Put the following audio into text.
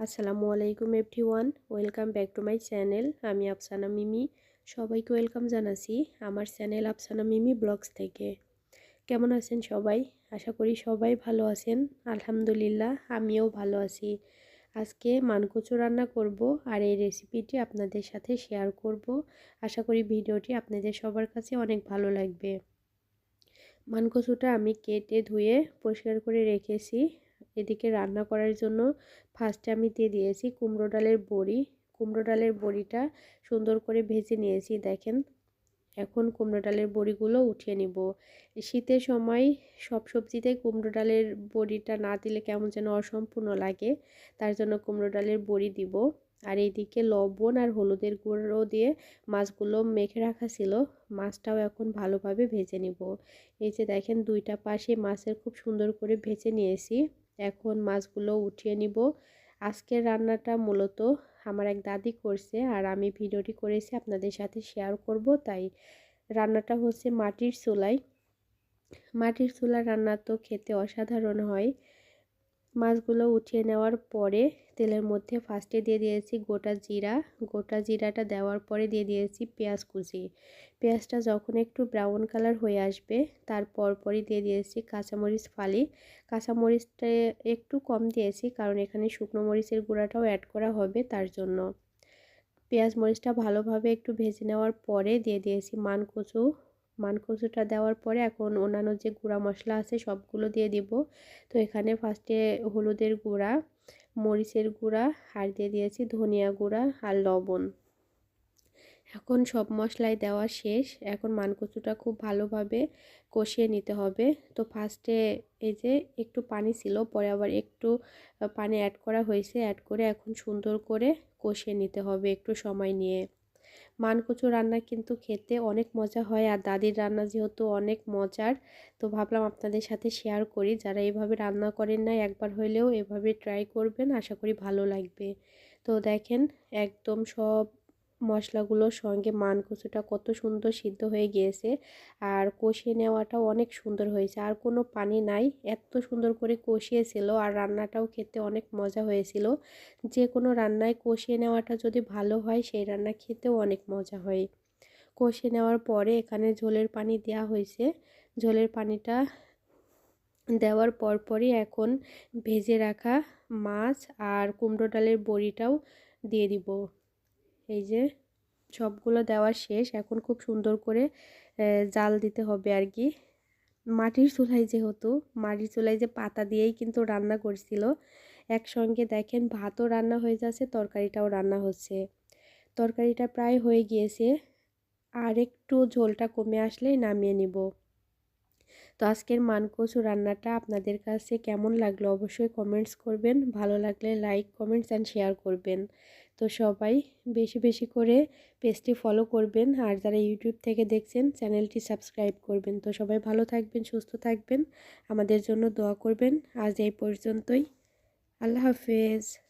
আসসালামু আলাইকুম everyone welcome back to my channel. আমি আফসানা মিমি। সবাইকে ওয়েলকাম জানাচ্ছি আমার চ্যানেল আফসানা মিমি ব্লগস থেকে। কেমন আছেন সবাই? আশা করি সবাই ভালো আছেন। আলহামদুলিল্লাহ, আমিও ভালো আছি। আজকে মানকচু রান্না করব আর এই রেসিপিটি আপনাদের সাথে শেয়ার করব। আশা করি ভিডিওটি আপনাদের সবার কাছে অনেক ভালো লাগবে। মানকচুটা আমি কেটে ধুয়ে পরিষ্কার করে রেখেছি। এদিকে রান্না করার জন্য ফার্স্টে আমি দিয়ে দিয়েছি কুমড়ো ডালের বড়ি। কুমড়ো ডালের বড়িটা সুন্দর করে ভেজে নিয়েছি, দেখেন। এখন কুমড়ো ডালের বড়িগুলো উঠিয়ে নিব। শীতের সময় সব সবজিতে কুমড়ো ডালের বড়িটা না দিলে কেমন যেন অসম্পূর্ণ লাগে, তার জন্য কুমড়ো ডালের বড়ি দিব। আর এইদিকে লবণ আর হলুদের গুঁড়ো দিয়ে মাছগুলো মেখে রাখা ছিল, মাছটাও এখন ভালোভাবে ভেজে নিব। এই যে দেখেন দুইটা পাশে মাছের খুব সুন্দর করে ভেজে নিয়েছি। এখন মাছগুলো উঠিয়ে নিব। আজকের রান্নাটা মূলত আমার এক দাদি করছে আর আমি ভিডিওটি করেছি আপনাদের সাথে শেয়ার করব। তাই রান্নাটা হচ্ছে মাটির চুলায়। মাটির চুলার রান্না তো খেতে অসাধারণ হয়। মাছগুলো উঠিয়ে নেওয়ার পরে তেলের মধ্যে ফার্স্টে দিয়ে দিয়েছি গোটা জিরা। গোটা জিরাটা দেওয়ার পরে দিয়ে দিয়েছি পেঁয়াজ কুচি। পেঁয়াজটা যখন একটু ব্রাউন কালার হয়ে আসবে তারপর পরই দিয়ে দিয়েছি কাঁচামরিচ ফালি। কাঁচামরিচটা একটু কম দিয়েছি কারণ এখানে শুকনো মরিচের গুঁড়াটাও অ্যাড করা হবে তার জন্য। পেঁয়াজ মরিচটা ভালোভাবে একটু ভেজে নেওয়ার পরে দিয়ে দিয়েছি মানকচু মানকচুটা দেওয়ার পরে এখন অন্যান্য যে গুঁড়া মশলা আছে সবগুলো দিয়ে দিব। তো এখানে ফার্স্টে হলুদের গুঁড়া, মরিচের গুঁড়া, আর দিয়ে দিয়েছি ধনিয়া গুঁড়া আর লবণ। এখন সব মশলাই দেওয়া শেষ। এখন মানকচুটা খুব ভালোভাবে কষিয়ে নিতে হবে। তো ফার্স্টে এই যে একটু পানি ছিল, পরে আবার একটু পানি অ্যাড করা হয়েছে। অ্যাড করে এখন সুন্দর করে কষিয়ে নিতে হবে একটু সময় নিয়ে। মানকচু রান্না কিন্তু খেতে অনেক মজা হয় আর দাদির রান্না যেহেতু অনেক মজার, তো ভাবলাম আপনাদের সাথে শেয়ার করি। যারা এভাবে রান্না করেন না একবার হলেও এভাবে ট্রাই করবেন, আশা করি ভালো লাগবে। তো দেখেন, একদম সব মশলাগুলোর সঙ্গে মান কচুটা কত সুন্দর সিদ্ধ হয়ে গিয়েছে। আর কষিয়ে নেওয়াটাও অনেক সুন্দর হয়েছে। আর কোনো পানি নাই, এত সুন্দর করে কষিয়েছিল আর রান্নাটাও খেতে অনেক মজা হয়েছিল। যে কোনো রান্নায় কষিয়ে নেওয়াটা যদি ভালো হয়, সেই রান্না খেতেও অনেক মজা হয়। কষিয়ে নেওয়ার পরে এখানে ঝোলের পানি দেওয়া হয়েছে। ঝোলের পানিটা দেওয়ার পরপরই এখন ভেজে রাখা মাছ আর কুমড়ো ডালের বড়িটাও দিয়ে দিব। এই যে সবগুলো দেওয়া শেষ। এখন খুব সুন্দর করে জাল দিতে হবে আর কি। মাটির চুলাই যেহেতু, মাটির চুলাই যে পাতা দিয়েই কিন্তু রান্না করছিল। একসঙ্গে দেখেন ভাতও রান্না হয়ে যাচ্ছে, তরকারিটাও রান্না হচ্ছে। তরকারিটা প্রায় হয়ে গিয়েছে। আর একটু ঝোলটা কমে আসলেই নামিয়ে নিব। তো আজকের মানকচু রান্নাটা আপনাদের কাছে কেমন লাগল অবশ্যই কমেন্টস করবেন। ভালো লাগলে লাইক, কমেন্টস, অ্যান্ড শেয়ার করবেন। তো সবাই বেশি বেশি করে পেজটি ফলো করবেন। আর যারা ইউটিউব থেকে দেখছেন, চ্যানেলটি সাবস্ক্রাইব করবেন। তো সবাই ভালো থাকবেন, সুস্থ থাকবেন। আমাদের জন্য দোয়া করবেন। আজ এই পর্যন্তই। আল্লাহ হাফেজ।